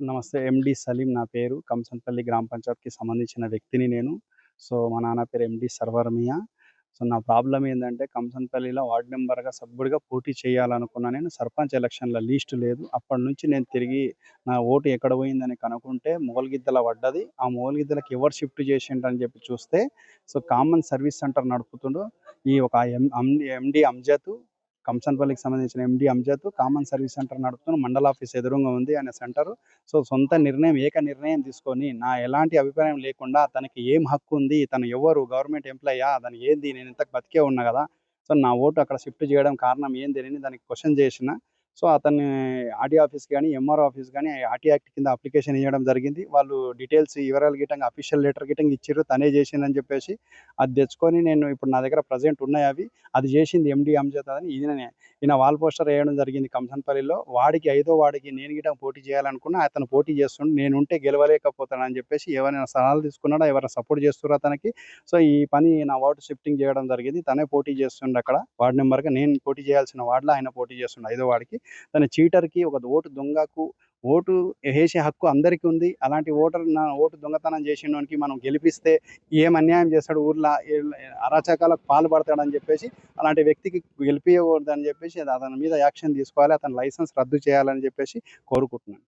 నమస్తే ఎండి సలీం నా పేరు. కంసంపల్లి గ్రామ పంచాయత్కి సంబంధించిన వ్యక్తిని నేను. సో మా నాన్న పేరు ఎండి సర్వర్మియా సో నా ప్రాబ్లం ఏంటంటే కంసంపల్లిలో వార్డ్ మెంబర్గా సభ్యుడిగా పోటీ చేయాలనుకున్నా నేను సర్పంచ్ ఎలక్షన్ల లీస్ట్ లేదు. అప్పటి నుంచి నేను తిరిగి నా ఓటు ఎక్కడ పోయిందని కనుక్కుంటే మొగల్గిద్దల పడ్డది. ఆ మొగల్గిద్దలకి ఎవరు షిఫ్ట్ చేసిండని చెప్పి చూస్తే సో కామన్ సర్వీస్ సెంటర్ నడుపుతుండు. ఈ ఒక ఎం ఎండి అంజత్ కంసన్పల్లికి సంబంధించిన MD Anjad common service centre నడుపుతున్న మండల ఆఫీస్ ఎదురుగా ఉంది అనే సెంటర్. సో సొంత నిర్ణయం ఏక నిర్ణయం తీసుకొని నా ఎలాంటి అభిప్రాయం లేకుండా తనకి ఏం హక్కు ఉంది తను ఎవరు గవర్నమెంట్ ఎంప్లాయా దాని ఏంది నేను ఇంతకు బతికే ఉన్నా కదా. సో నా ఓటు అక్కడ షిఫ్ట్ చేయడం కారణం ఏంది అని దానికి క్వశ్చన్ చేసిన. సో అతన్ని ఆర్టీ ఆఫీస్ కానీ ఎంఆర్ ఆఫీస్ కానీ ఆర్టీ యాక్ట్ కింద అప్లికేషన్ ఇవ్వడం జరిగింది. వాళ్ళు డీటెయిల్స్ వివరాలు గిట్టంగా అఫీషియల్ లెటర్ గిట్టంగా ఇచ్చారు తనే చేసిందని చెప్పేసి అది తెచ్చుకొని నేను ఇప్పుడు నా దగ్గర ప్రజెంట్ ఉన్నాయి అవి. అది చేసింది ఎండి అంజద్ అని. ఈయననే ఈయన వాల్ పోస్టర్ వేయడం జరిగింది కంసన్పల్లిలో. వాడికి ఐదో వాడికి నేను గిట్ట పోటీ చేయాలనుకున్నా అతను పోటీ చేస్తుండే. నేను ఉంటే గెలవలేకపోతానని చెప్పేసి ఎవరైనా సలహాలు తీసుకున్నాడో ఎవరైనా సపోర్ట్ చేస్తున్నారు అతనికి. సో ఈ పని నా ఓటు షిఫ్టింగ్ చేయడం జరిగింది. తనే పోటీ చేస్తుండే అక్కడ. వార్డు నెంబర్గా నేను పోటీ చేయాల్సిన వార్డులో ఆయన పోటీ చేస్తుండే ఐదో వాడికి. తన చీటర్కి ఒక ఓటు దొంగకు ఓటు వేసే హక్కు అందరికీ ఉంది. అలాంటి ఓటర్ నా ఓటు దొంగతనం చేసినోనికి మనం గెలిపిస్తే ఏం అన్యాయం చేస్తాడు? ఊర్లో అరాచకాలకు పాల్పడతాడని చెప్పేసి అలాంటి వ్యక్తికి గెలిపించకూడదని చెప్పేసి అది అతని మీద యాక్షన్ తీసుకోవాలి అతని లైసెన్స్ రద్దు చేయాలని చెప్పేసి కోరుకుంటున్నాను.